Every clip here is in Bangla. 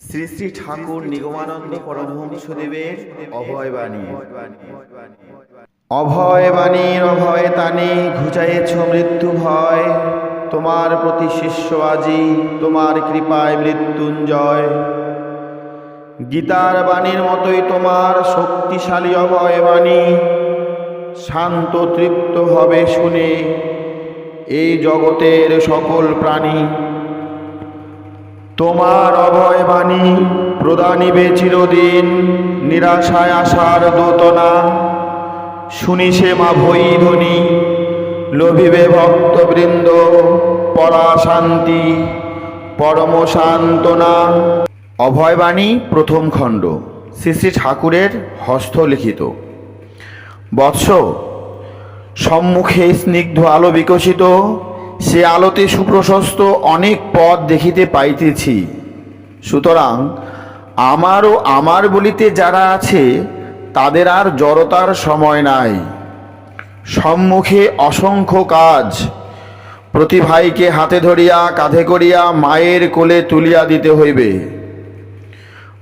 শ্রী শ্রী ঠাকুর নিগমানন্দ পরমহংসদেবের অভয়বাণী অভয় বাণীর অভয় তানে ঘুচাইছ মৃত্যু ভয়। তোমার প্রতি শিষ্য আজি, তোমার কৃপায় মৃত্যুঞ্জয়। গীতার বাণীর মতোই তোমার শক্তিশালী অভয় বাণী। শান্ত তৃপ্ত হবে শুনে এই জগতের সকল প্রাণী। তোমার অভয় বাণী প্রদানিবে চিরদিন, নিরাশায় আশার দোতনা। শুনি সে মা ভৈ ধ্বনি, লোভিবে ভক্তবৃন্দ, পরা শান্তি, পরম সান্ত্বনা। অভয়বাণী প্রথম খণ্ড, শ্রী শ্রী ঠাকুরের হস্তলিখিত বৎস, সম্মুখে স্নিগ্ধ আলো বিকশিত সে আলোতে সুপ্রশস্ত অনেক পথ দেখিতে পাইতেছি। সুতরাং আমার ও আমার বলিতে যারা আছে, তাদের আর জড়তার সময় নাই। সম্মুখে অসংখ্য কাজ। প্রতি ভাইকে হাতে ধরিয়া, কাঁধে করিয়া মায়ের কোলে তুলিয়া দিতে হইবে।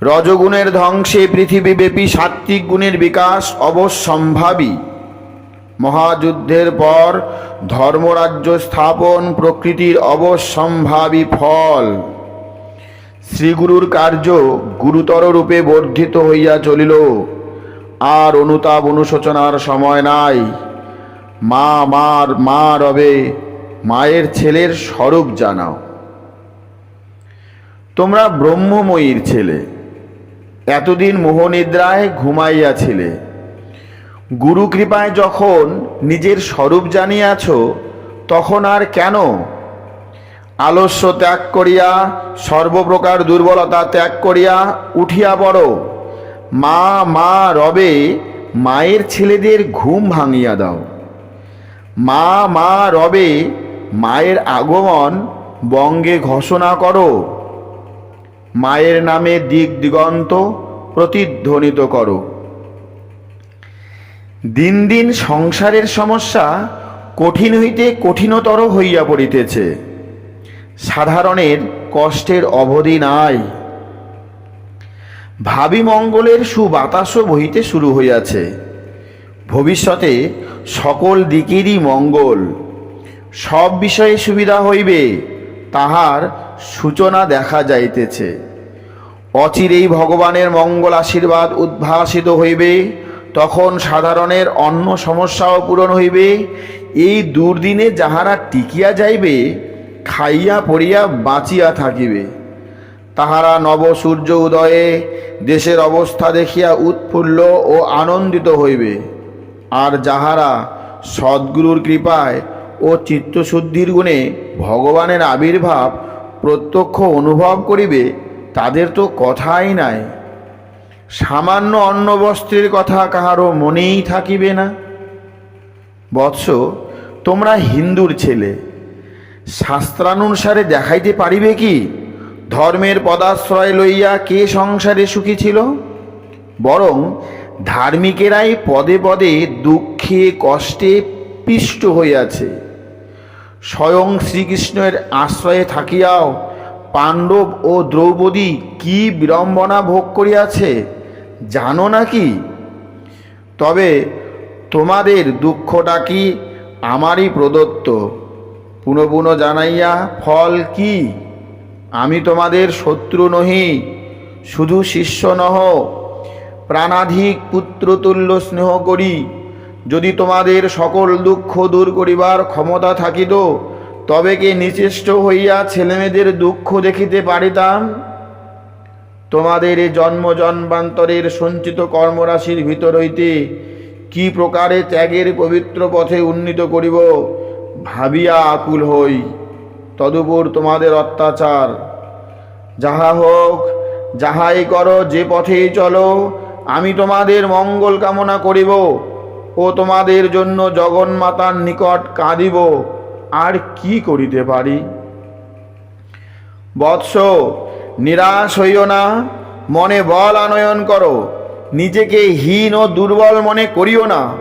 রজগুণের ধ্বংসে পৃথিবীব্যাপী সাত্ত্বিক গুণের বিকাশ অবশ্যম্ভাবী। মহাযুদ্ধের পর ধর্মরাজ্য স্থাপন প্রকৃতির অবশ্যম্ভাবী ফল। শ্রীগুরুর কার্য গুরুতর রূপে বর্ধিত হইয়া চলিল। আর অনুতাপ অনুশোচনার সময় নাই। মা মার মা রবে, মায়ের ছেলের স্বরূপ জানাও। তোমরা ব্রহ্মময়ীর ছেলে। এতদিন মোহনিদ্রায় ঘুমাইয়াছিলে। গুরু কৃপায় যখন নিজের স্বরূপ জানিয়াছ, তখন আর কেন? আলস্য ত্যাগ করিয়া, সর্বপ্রকার দুর্বলতা ত্যাগ করিয়া উঠিয়া পড়ো। মা মা, রবে মায়ের ছেলেদের ঘুম ভাঙিয়া দাও। মা মা, রবে মায়ের আগমন বঙ্গে ঘোষণা করো। মায়ের নামে দিক দিগন্ত প্রতিধ্বনিত করো। দিন দিন সংসারের সমস্যা কঠিন হইতে কঠিনতর হইয়া পড়িতেছে। সাধারণের কষ্টের অবধি নাই। ভাবি মঙ্গলের সুবাতাসও বহিতে শুরু হইয়াছে। ভবিষ্যতে সকল দিকেরই মঙ্গল। সব বিষয়ে সুবিধা হইবে তাহার সূচনা দেখা যাইতেছে। অচিরেই ভগবানের মঙ্গল আশীর্বাদ উদ্ভাসিত হইবে। তখন সাধারণের অন্য সমস্যাও পূরণ হইবে। এই দুর্দিনে যাহারা টিকিয়া যাইবে, খাইয়া পড়িয়া বাঁচিয়া থাকিবে। তাহারা নব সূর্য উদয়ে দেশের অবস্থা দেখিয়া উৎফুল্ল ও আনন্দিত হইবে। আর যাহারা সদ্গুরুর কৃপায় ও চিত্তশুদ্ধির গুণে ভগবানের আবির্ভাব প্রত্যক্ষ অনুভব করিবে, তাদের তো কথাই নাই। সামান্য অন্ন বস্ত্রের কথা কাহারও মনেই থাকিবে না। বৎস তোমরা হিন্দুর ছেলে, শাস্ত্রানুসারে দেখাইতে পারিবে কি, ধর্মের পদাশ্রয় লইয়া কে সংসারে সুখী ছিল? বরং ধার্মিকেরাই পদে পদে দুঃখে, কষ্টে পিষ্ট হইয়াছে। স্বয়ং শ্রীকৃষ্ণের আশ্রয়ে থাকিয়াও পাণ্ডব ও দ্রৌপদী কি বিড়ম্বনা ভোগ করিয়াছে? জানো নাকি? তবে তোমাদের দুঃখটা কি? আমারই প্রদত্ত। পুনঃ পুনঃ জানাইয়া, ফল কি? আমি তোমাদের শত্রু নহি, শুধু শিষ্য নহ। প্রাণাধিক পুত্রতুল্য স্নেহ করি। যদি তোমাদের সকল দুঃখ দূর করিবার ক্ষমতা থাকিত, তবে কে নিচেষ্ট হইয়া ছেলেমেয়েদের দুঃখ দেখিতে পারিতাম? তোমাদের এ জন্ম জন্মান্তরের সঞ্চিত কর্মরাশির ভিতর হইতে কি প্রকারে ত্যাগের পবিত্র পথে উন্নীত করিব ভাবিয়া আকুল হই। তদুপর তোমাদের অত্যাচার। যাহা হোক, যাহাই করো, যে পথেই চলো, আমি তোমাদের মঙ্গল কামনা করিব ও তোমাদের জন্য জগন্মাতার নিকট কাঁদিব। আর কি করিতে পারি? বৎস নিরাশ হইও না, মনে বল আনয়ন করো, নিজেকে হীন ও দুর্বল মনে করিও না।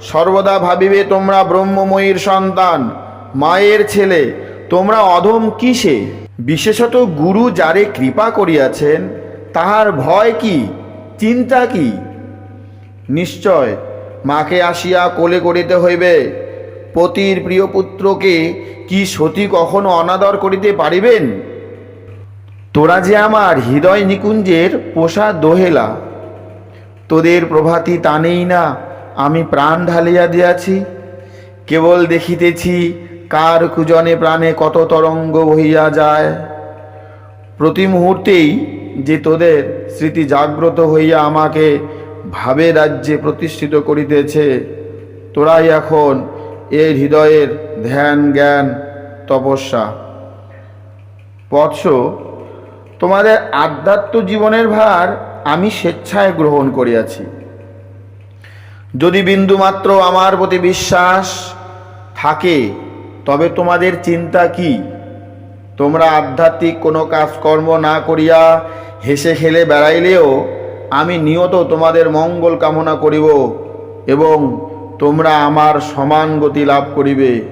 সর্বদা ভাবিবে তোমরা ব্রহ্মময়ীর সন্তান, মায়ের ছেলে, তোমরা অধম কিসে? বিশেষত গুরু যারে কৃপা করিয়াছেন, তাহার ভয় কি, চিন্তা কি? নিশ্চয়, মাকে আসিয়া কোলে করিতে হইবে, পতির প্রিয় পুত্রকে কি সতী কখনো অনাদর করিতে পারিবেন? তোরা যে আমার হৃদয় নিকুঞ্জের পোষা দোহেলা, তোদের প্রভাতি টানেই না আমি প্রাণ ঢালিয়া দিয়াছি। কেবল দেখিতেছি কার কুজনে প্রাণে কত তরঙ্গ বহিয়া যায়। প্রতি মুহূর্তেই যে তোদের স্মৃতি জাগ্রত হইয়া আমাকে ভাবে রাজ্যে প্রতিষ্ঠিত করিতেছে, তোরাই এখন এ হৃদয়ের ধ্যান, জ্ঞান, তপস্যা। বৎস তোমাদের আধ্যাত্ম জীবনের ভার আমি স্বেচ্ছায় গ্রহণ করিয়াছি। যদি বিন্দুমাত্র আমার প্রতি বিশ্বাস থাকে, তবে তোমাদের চিন্তা কি? তোমরা আধ্যাত্মিক কোনো কাজকর্ম না করিয়া হেসে খেলে বেড়াইলেও আমি নিয়ত তোমাদের মঙ্গল কামনা করিব এবং তোমরা আমার সমান গতি লাভ করিবে।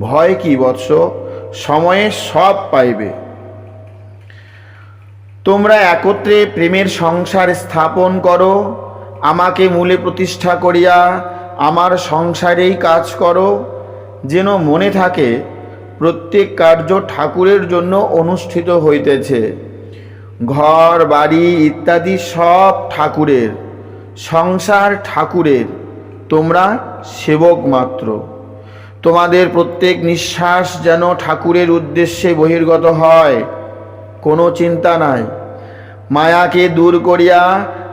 ভয় কি বৎস? সময়ে সব পাইবে। তোমরা একত্রে প্রেমের সংসার স্থাপন করো, আমাকে মূলে প্রতিষ্ঠা করিয়া আমার সংসারেই কাজ করো। যেন মনে থাকে, প্রত্যেক কার্য ঠাকুরের জন্য অনুষ্ঠিত হইতেছে। ঘর, বাড়ি ইত্যাদি সব ঠাকুরের, সংসার ঠাকুরের, তোমরা সেবক মাত্র। তোমাদের প্রত্যেক নিঃশ্বাস যেন ঠাকুরের উদ্দেশ্যে বহির্গত হয়। কোনো চিন্তা নাই। মায়াকে দূর করিয়া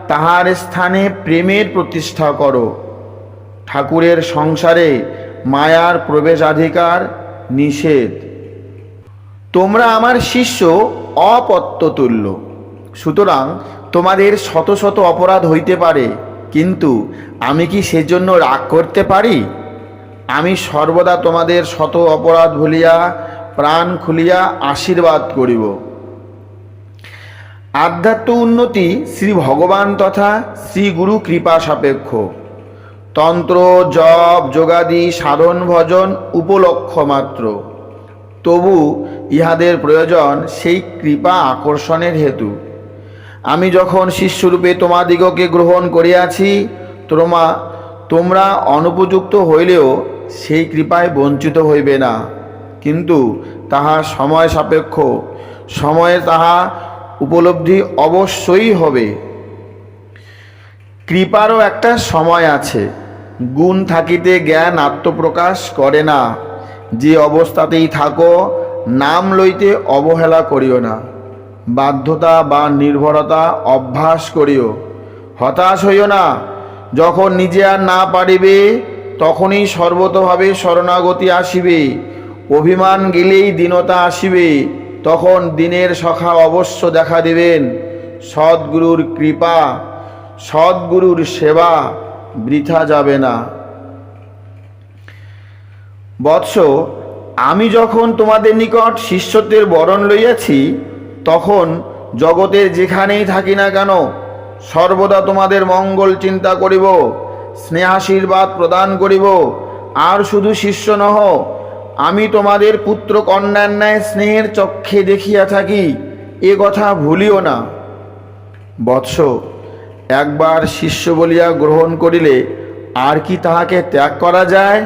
তাহার স্থানে প্রেমের প্রতিষ্ঠা করো। ঠাকুরের সংসারে মায়ার প্রবেশাধিকার নিষেধ। তোমরা আমার শিষ্য অপত্যতুল্য। সুতরাং তোমাদের শত শত অপরাধ হইতে পারে, কিন্তু আমি কি সেজন্য রাগ করতে পারি? আমি সর্বদা তোমাদের শত অপরাধ ভুলিয়া, প্রাণ খুলিয়া আশীর্বাদ করিব। আধ্যাত্ম উন্নতি শ্রী ভগবান তথা শ্রী গুরু কৃপা সাপেক্ষ। তন্ত্র, জপ, যোগাদি, সাধন, ভজন উপলক্ষ মাত্র। তবু ইহাদের প্রয়োজন সেই কৃপা আকর্ষণের হেতু। আমি যখন শিষ্যরূপে তোমাদিগকে গ্রহণ করিয়াছি তোমা তোমরা অনুপযুক্ত হইলেও সেই কৃপায় বঞ্চিত হইবে না। কিন্তু তাহা সময় সাপেক্ষ। সময়ে তাহা উপলব্ধি অবশ্যই হবে। কৃপারও একটা সময় আছে। গুণ থাকিতে জ্ঞান আত্মপ্রকাশ করে না। যে অবস্থাতেই থাকো, নাম লইতে অবহেলা করিও না। বাধ্যতা বা নির্ভরতা অভ্যাস করিও। হতাশ হইও না। যখন নিজে আর না পারিবে, তখনই সর্বতভাবে শরণাগতি আসিবে। অভিমান গেলেই দীনতা আসিবে। তখন দিনের সখা অবশ্য দেখা দিবেন। সদ্গুরুর কৃপা, সদ্গুরুর সেবা বৃথা যাবে না। বৎস, আমি যখন তোমাদের নিকট শিষ্যত্বের বরণ লইয়াছি, তখন জগতের যেখানেই থাকি না কেন, সর্বদা তোমাদের মঙ্গল চিন্তা করিব, স্নেহাশীর্বাদ প্রদান করিব, আর শুধু শিষ্য নহ আমি তোমাদের পুত্র কন্যার ন্যায় স্নেহের চক্ষে দেখিয়া থাকি, এ কথা ভুলিও না। বৎস, একবার শিষ্য বলিয়া গ্রহণ করিলে আর কি তাহাকে ত্যাগ করা যায়?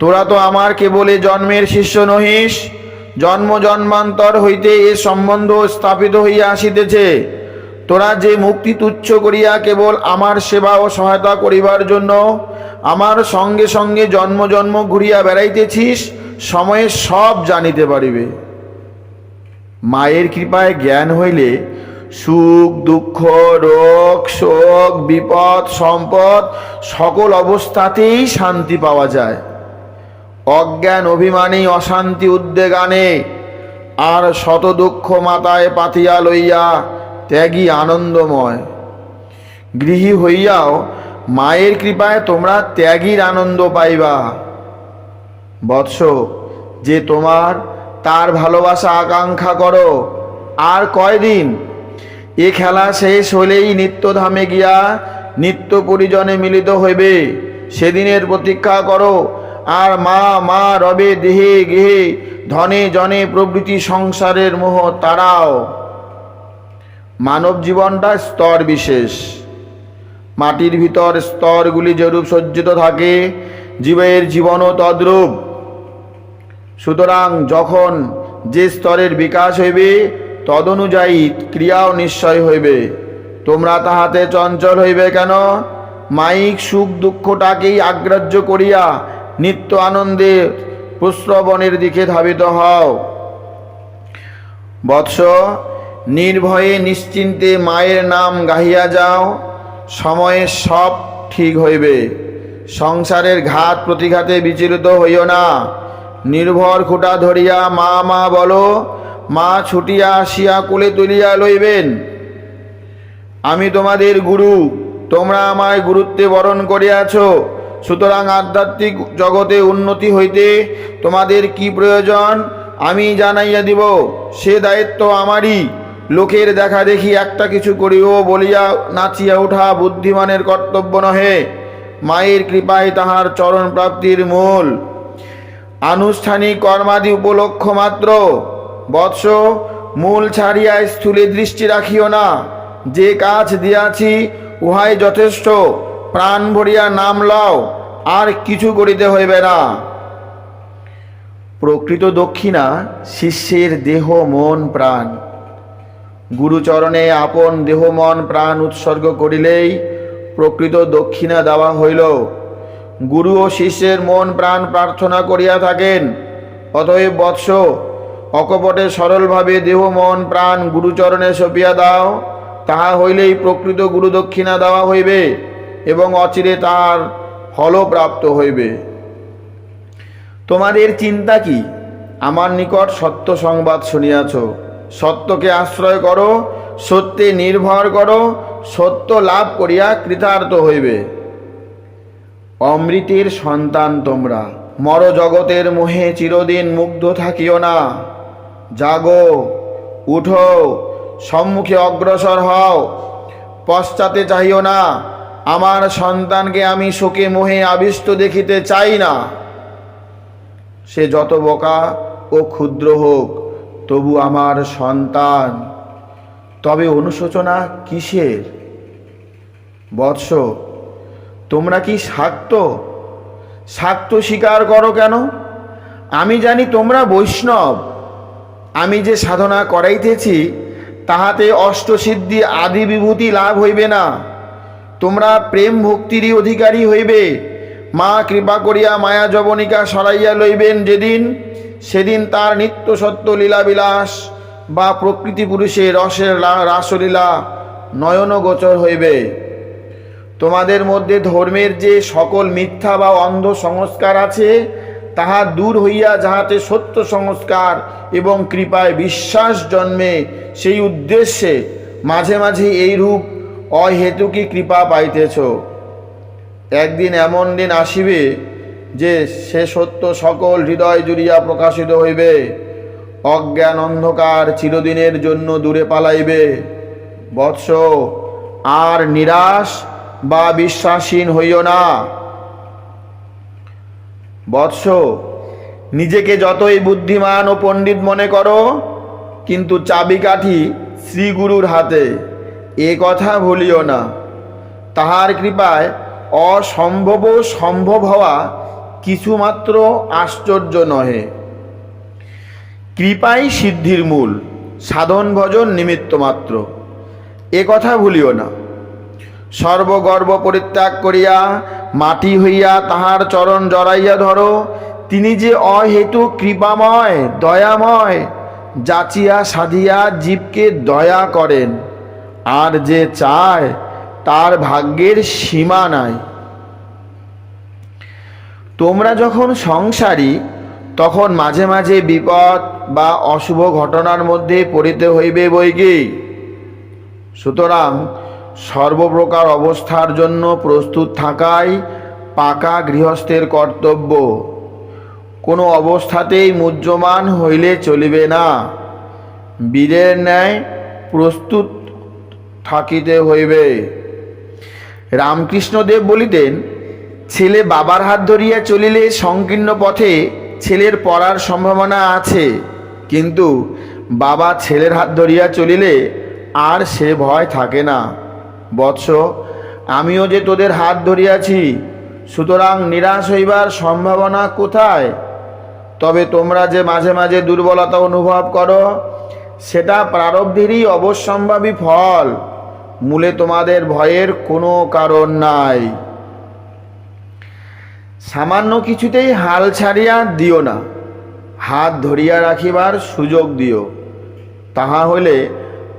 তোরা তো আমার কেবলে জন্মের শিষ্য নহিস, জন্ম জন্মান্তর হইতে এ সম্বন্ধ স্থাপিত হইয়া আসিতেছে। তোরা যে মুক্তি তুচ্ছ করিয়া কেবল আমার সেবা ও সহায়তা করিবার জন্য আমার সঙ্গে সঙ্গে জন্ম জন্ম ঘুরিয়া বেড়াইতেছিস, সময়ে সব জানিতে পারিবে। মায়ের কৃপায় জ্ঞান হইলে সুখ, দুঃখ, রোগ, শোক, বিপদ, সম্পদ সকল অবস্থাতেই শান্তি পাওয়া যায়। অজ্ঞান, অভিমানী, অশান্তি, উদ্বেগ আনে। আর শত দুঃখ মাথায় পাতিয়া লইয়া ত্যাগী আনন্দময়। গৃহী হইয়াও মায়ের কৃপায় তোমরা ত্যাগীর আনন্দ পাইবা। বৎস, যে তোমার তার ভালোবাসা আকাঙ্ক্ষা করো, আর কয়দিন? এ খেলা শেষ হলেই নিত্যধামে গিয়া নিত্য পরিজনে মিলিত হইবে। সেদিনের প্রতীক্ষা করো, আর মা মা রবে দেহে গেহে ধনে জনে প্রভৃতি সংসারের মোহ তারাও মানব জীবনটা স্তর বিশেষ। মাটির ভিতর স্তরগুলি যেরূপ সজ্জিত থাকে, জীবের জীবনও তদ্রূপ। সুতরাং যখন যে স্তরের বিকাশ হইবে, তদনুযায়ী ক্রিয়াও নিশ্চয় হইবে। তোমরা তাহাতে চঞ্চল হইবে কেন? মাইক সুখ দুঃখটাকেই আগ্রাহ্য করিয়া নিত্য আনন্দে প্রশ্রবণের দিকে ধাবিত হও। বৎস নির্ভয়ে নিশ্চিন্তে মায়ের নাম গাহিয়া যাও, সময়ে সব ঠিক হইবে। সংসারের ঘাত প্রতিঘাতে বিচলিত হইও না। নির্ভর খুঁটা ধরিয়া মা মা বলো, মা ছুটিয়া আসিয়া কোলে তুলিয়া লইবেন। আমি তোমাদের গুরু, তোমরা আমায় গুরুত্বে বরণ করিয়াছ। সুতরাং আধ্যাত্মিক জগতে উন্নতি হইতে তোমাদের কি প্রয়োজন, আমি জানাইয়া দিব। সে দায়িত্ব আমারই। লোকের দেখা দেখি একটা কিছু করিও বলিয়া নাচিয়া ওঠা বুদ্ধিমানের কর্তব্য নহে। মায়ের কৃপায় তাহার চরণ প্রাপ্তির মূল। আনুষ্ঠানিক কর্মাদি উপলক্ষ মাত্র। বৎস, মূল ছাড়িয়া স্থূলে দৃষ্টি রাখিও না। যে কাজ দিয়াছি, উহাই যথেষ্ট। প্রাণ ভরিয়া নাম লও, আর কিছু করিতে হইবে না। প্রকৃত দক্ষিণা, শিষ্যের দেহ, মন, প্রাণ। গুরুচরণে আপন দেহ মন প্রাণ উৎসর্গ করিলেই প্রকৃত দক্ষিণা দেওয়া হইল। গুরু ও শিষ্যের মন প্রাণ প্রার্থনা করিয়া থাকেন। অতএব বৎস, অকপটে সরলভাবে দেহ মন প্রাণ গুরুচরণে সপিয়া দাও, তাহা হইলেই প্রকৃত গুরু দক্ষিণা দেওয়া হইবে এবং অচিরে তাহার ফলও প্রাপ্ত হইবে। তোমাদের চিন্তা কি? আমার নিকট সত্য সংবাদ শুনিয়াছ। সত্যকে আশ্রয় করো, সত্যে নির্ভর করো, সত্য লাভ করিয়া কৃতার্থ হইবে। অমৃতের সন্তান তোমরা মর জগতের মোহে চিরদিন মুগ্ধ থাকিও না। জাগো, উঠো, সম্মুখে অগ্রসর হও, পশ্চাতে চাহিও না, আমার সন্তানকে আমি শোকে মোহে আবিষ্ট দেখিতে চাই না। সে যত বোকা ও ক্ষুদ্র হোক তবু আমার সন্তান, তবে অনুশোচনা কিসের? বৎস, তোমরা কি শাক্ত? শাক্ত স্বীকার করো কেন? আমি জানি তোমরা বৈষ্ণব। আমি যে সাধনা করাইতেছি, তাহাতে অষ্টসিদ্ধি আদি বিভূতি লাভ হইবে না। তোমরা প্রেম ভক্তিরই অধিকারী হইবে। মা কৃপা করিয়া মায়া জবনিকা সরাইয়া লইবেন যেদিন সেদিন তার নিত্য সত্য লীলাবিলাস বা প্রকৃতি পুরুষের রসের রাসলীলা নয়নগোচর হইবে। তোমাদের মধ্যে ধর্মের যে সকল মিথ্যা বা অন্ধ সংস্কার আছে, তাহা দূর হইয়া যাহাতে সত্য সংস্কার এবং কৃপায় বিশ্বাস জন্মে, সেই উদ্দেশ্যে মাঝে মাঝে এইরূপ অহেতুকি কৃপা পাইতেছ। একদিন এমন দিন আসিবে যে সে সত্য সকল হৃদয় জুড়িয়া প্রকাশিত হইবে, অজ্ঞান অন্ধকার চিরদিনের জন্য দূরে পালাইবে। বৎস, আর নিরাশ বা বিশ্বাসহীন হইও না। বৎস, নিজেকে যতই বুদ্ধিমান ও পণ্ডিত মনে করো, কিন্তু চাবিকাঠি শ্রীগুরুর হাতে এ কথা ভুলিও না। তাহার কৃপায় অসম্ভব সম্ভব হওয়া কিছুমাত্র আশ্চর্য নহে। কৃপাই সিদ্ধির মূল, সাধন ভজন নিমিত্ত মাত্র। এ কথা ভুলিও না। সর্বগর্ব পরিত্যাগ করিয়া, মাটি হইয়া তাহার চরণ জড়াইয়া ধরো। তিনি যে অহেতু কৃপাময়, দয়াময়, যাচিয়া সাধিয়া জীবকে দয়া করেন। আর যে চায়, তার ভাগ্যের সীমা নাই। তোমরা যখন সংসারী, তখন মাঝে মাঝে বিপদ বা অশুভ ঘটনার মধ্যে পড়িতে হইবে বইকি সুতরাং সর্বপ্রকার অবস্থার জন্য প্রস্তুত থাকাই পাকা গৃহস্থের কর্তব্য। কোনো অবস্থাতেই মুহ্যমান হইলে চলিবে না। বীরের ন্যায় প্রস্তুত থাকিতে হইবে। রামকৃষ্ণদেব বলিতেন ছেলে বাবার হাত ধরিয়া চলিলে সংকীর্ণ পথে ছেলের পড়ার সম্ভাবনা আছে। কিন্তু বাবা ছেলের হাত ধরিয়া চলিলে আর সে ভয় থাকে না। বৎস, আমিও যে তোদের হাত ধরিয়াছি, সুতরাং নিরাশ হইবার সম্ভাবনা কোথায়? তবে তোমরা যে মাঝে মাঝে দুর্বলতা অনুভব করো, সেটা প্রারব্ধেরই অবশ্যম্ভাবী ফল। মূলে তোমাদের ভয়ের কোনো কারণ নাই। সামান্য কিছুতেই হাল ছাড়িয়া দিও না। হাত ধরিয়া রাখিবার সুযোগ দিও। তাহা হইলে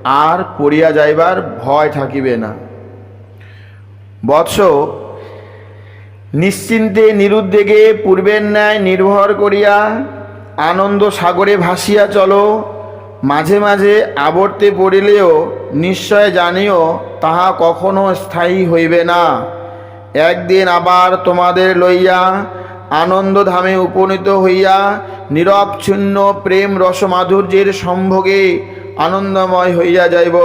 আর পড়িয়া যাইবার ভয় থাকিবে না। বৎস, নিশ্চিন্তে নিরুদ্বেগে পূর্বের ন্যায় নির্ভর করিয়া আনন্দ সাগরে ভাসিয়া চলো। মাঝে মাঝে আবর্তে পড়িলেও নিশ্চয় জানিও তাহা কখনো স্থায়ী হইবে না। একদিন আবার তোমাদের লইয়া আনন্দধামে উপনীত হইয়া নিরবচ্ছিন্ন প্রেম রসমাধুর্যের সম্ভোগে আনন্দময় হইয়া যাইব।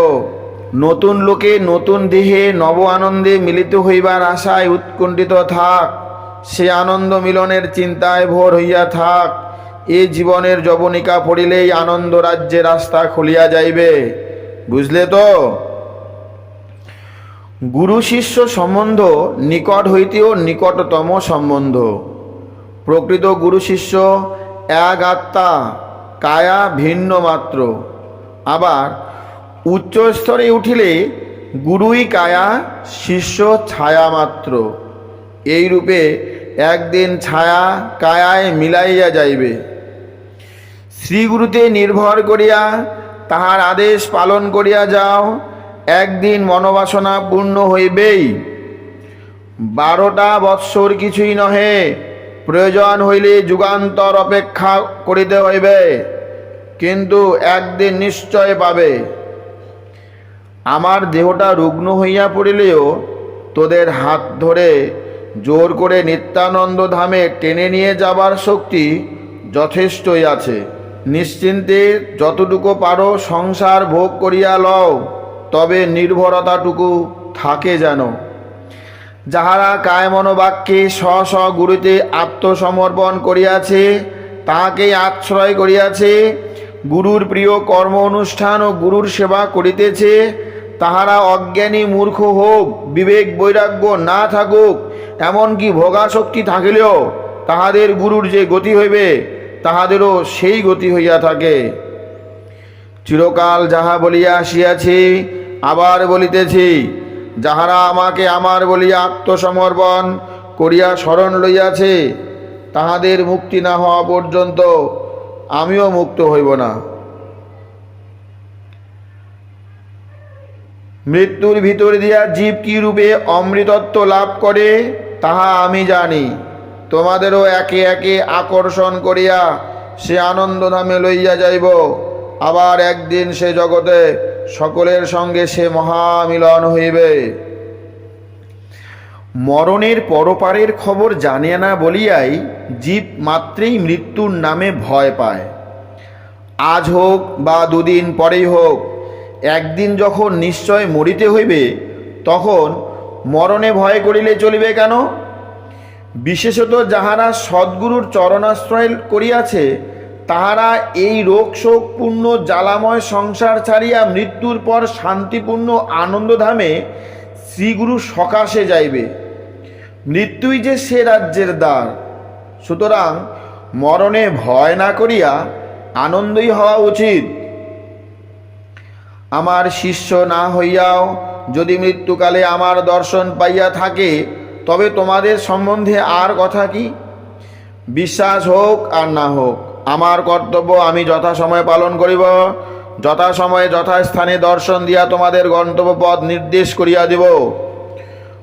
নতুন লোকে নতুন দেহে নব আনন্দে মিলিত হইবার আশায় উৎকণ্ঠিত থাক। সে আনন্দ মিলনের চিন্তায় ভোর হইয়া থাক। এ জীবনের যবনিকা পড়িলেই আনন্দ রাজ্যে রাস্তা খুলিয়া যাইবে। বুঝলে তো? গুরু শিষ্য সম্বন্ধ নিকট হইতেও নিকটতম সম্বন্ধ। প্রকৃত গুরু শিষ্য এক আত্মা কায়া ভিন্ন মাত্র। আবার উচ্চ স্তরে উঠিলে গুরুই কায়া, শিষ্য ছায়া মাত্র। এই রূপে একদিন ছায়া কায়ায় মিলাইয়া যাইবে। শ্রীগুরুতে নির্ভর করিয়া তাহার আদেশ পালন করিয়া যাও। একদিন মনোবাসনা পূর্ণ হইবেই। বারোটা বৎসর কিছুই নহে, প্রয়োজন হইলে যুগান্তর অপেক্ষা করিতে হইবে, কিন্তু একদিন নিশ্চয় পাবে। আমার দেহটা রুগ্ন হইয়া পড়িলেও তোদের হাত ধরে জোর করে নিত্যানন্দ ধামে টেনে নিয়ে যাবার শক্তি যথেষ্টই আছে। নিশ্চিন্তে যতটুকু পারো সংসার ভোগ করিয়া লও। তবে নির্ভরতাটুকু থাকে যেন। যাহারা কায় মনোবাক্যে স্ব স্ব গুরুতে আত্মসমর্পণ করিয়াছে, তাহাকেই আশ্রয় করিয়াছে, গুরুর প্রিয় কর্ম অনুষ্ঠান ও গুরুর সেবা করিতেছে, তাহারা অজ্ঞানী মূর্খ হোক, বিবেক বৈরাগ্য না থাকুক, এমনকি ভোগাশক্তি থাকিলেও তাহাদের গুরুর যে গতি হইবে, তাহাদেরও সেই গতি হইয়া থাকে। চিরকাল যাহা বলিয়া আসিয়াছি আবার বলিতেছি, যাহারা আমাকে আমার বলিয়া আত্মসমর্পণ করিয়া স্মরণ লইয়াছে, তাহাদের মুক্তি না হওয়া পর্যন্ত আমিও মুক্ত হইব না। মৃত্যুর ভিতর দিয়া জীব কি রূপে অমৃতত্ব লাভ করে, তাহা আমি জানি। তোমাদেরও একে একে আকর্ষণ করিয়া সে আনন্দধামে লইয়া যাইব। আবার একদিন সে জগতে সকলের সঙ্গে সে মহামিলন হইবে। মরণের পরপারের খবর জানে না বলিয়াই জীব মাত্রেই মৃত্যুর নামে ভয় পায়। আজ হোক বা দুদিন পরেই হোক, একদিন যখন নিশ্চয় মরিতে হইবে, তখন মরণে ভয় করিলে চলিবে কেন? বিশেষত যাহারা সদ্গুরুর চরণাশ্রয় করিয়াছে তাহারা এই রোগ শোকপূর্ণ জ্বালাময় সংসার ছাড়িয়া মৃত্যুর পর শান্তিপূর্ণ আনন্দধামে শ্রীগুরু সকাশে যাইবে। মৃত্যুই যে সে রাজ্যের দ্বার। সুতরাং মরণে ভয় না করিয়া আনন্দই হওয়া উচিত। আমার শিষ্য না হইয়াও যদি মৃত্যুকালে আমার দর্শন পাইয়া থাকে, তবে তোমাদের সম্বন্ধে আর কথা কি? বিশ্বাস হোক আর না হোক। আমার কর্তব্য আমি যথাসময়ে পালন করিব। যথাসময়ে যথাস্থানে দর্শন দিয়া তোমাদের গন্তব্য পথ নির্দেশ করিয়া দিব।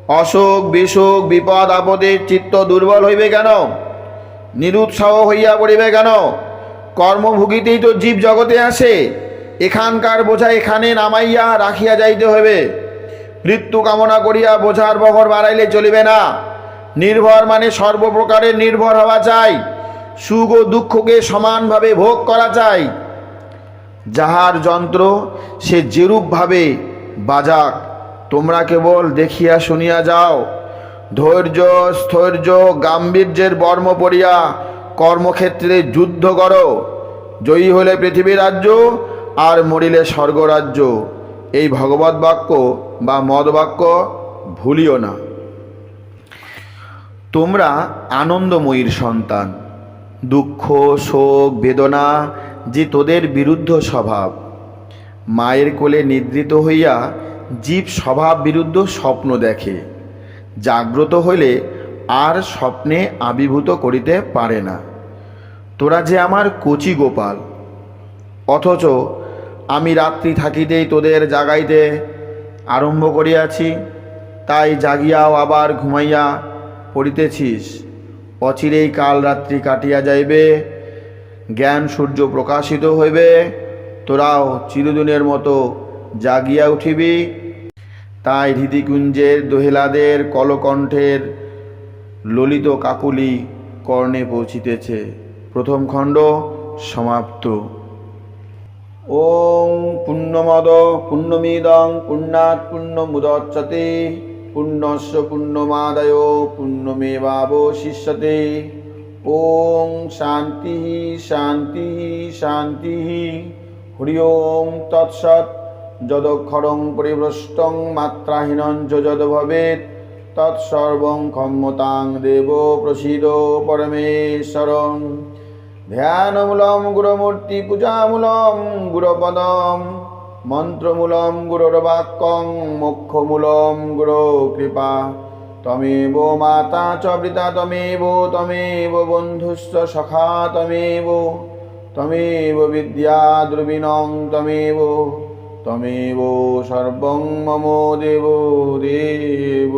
অসুখ, বিসুখ, বিপদ, আপদে চিত্ত দুর্বল হইবে কেন? নিরুৎসাহ হইয়া পড়িবে কেন? কর্মভোগীতেই তো জীব জগতে আসে। এখানকার বোঝা এখানে নামাইয়া রাখিয়া যাইতে হইবে। মৃত্যু কামনা করিয়া বোঝার বহর বাড়াইলে চলিবে না। নির্ভর মানে সর্বপ্রকারের নির্ভর হওয়া চাই। সুখ ও দুঃখকে সমানভাবে ভোগ করা চাই যাহার যন্ত্র সে যেরূপভাবে বাজাক, তোমরা কেবল দেখিয়া শুনিয়া যাও। ধৈর্য, স্থৈর্য, গাম্ভীর্যের বর্ম পড়িয়া কর্মক্ষেত্রে যুদ্ধ করো। জয়ী হলে পৃথিবী রাজ্য আর মরিলে স্বর্গরাজ্য। এই ভগবত বাক্য বা মদ বাক্য ভুলিও না। তোমরা আনন্দময়ীর সন্তান। দুঃখ, শোক, বেদনা যে তোদের বিরুদ্ধ স্বভাব। মায়ের কোলে নিদ্রিত হইয়া জীব স্বভাব বিরুদ্ধ স্বপ্ন দেখে। জাগ্রত হইলে আর স্বপ্নে আবির্ভূত করিতে পারে না। তোরা যে আমার কচি গোপাল। অথচ আমি রাত্রি থাকিতেই তোদের জাগাইতে আরম্ভ করিয়াছি, তাই জাগিয়াও আবার ঘুমাইয়া পড়িতেছিস। অচিরেই কাল রাত্রি কাটিয়া যাইবে, জ্ঞান সূর্য প্রকাশিত হইবে, তোরাও চিরদিনের মতো জাগিয়া উঠিবি। তাই হৃদিকুঞ্জের দোহেলাদের কলকণ্ঠের ললিত কাকুলি কর্ণে পৌঁছিতেছে। প্রথম খণ্ড সমাপ্ত। ওং পুণ্যমদ পুণ্যমিদং পুণ্যাৎ পুণ্যমুদচ্যতে পুণ্যস্য পুণ্যমাদায়, পুণ্যমেবাবশিষ্যতে। ওং শান্তি শান্তি শান্তি। হরি ওং তৎসৎ। যদক্ষরং পরিভ্রষ্টং মাত্রাহীনং যদ ভবেৎ। তৎসর্বং ক্ষম্যতাং দেব প্রসীদ পরমেশ্বরং। ধ্যানমূলম গুরমূর্তি পূজামূলম গুরপদম। মন্ত্রমূলম গুরুর্বাক্যং মোক্ষমূলম গুরু কৃপা। তমেব মাতা চ পিতা, তমেব তমেব বন্ধুশ্চ সখা, তমেব। তমেব বিদ্যা দ্রবিণং, তমেব। তমেব সর্বং মম দেব দেব।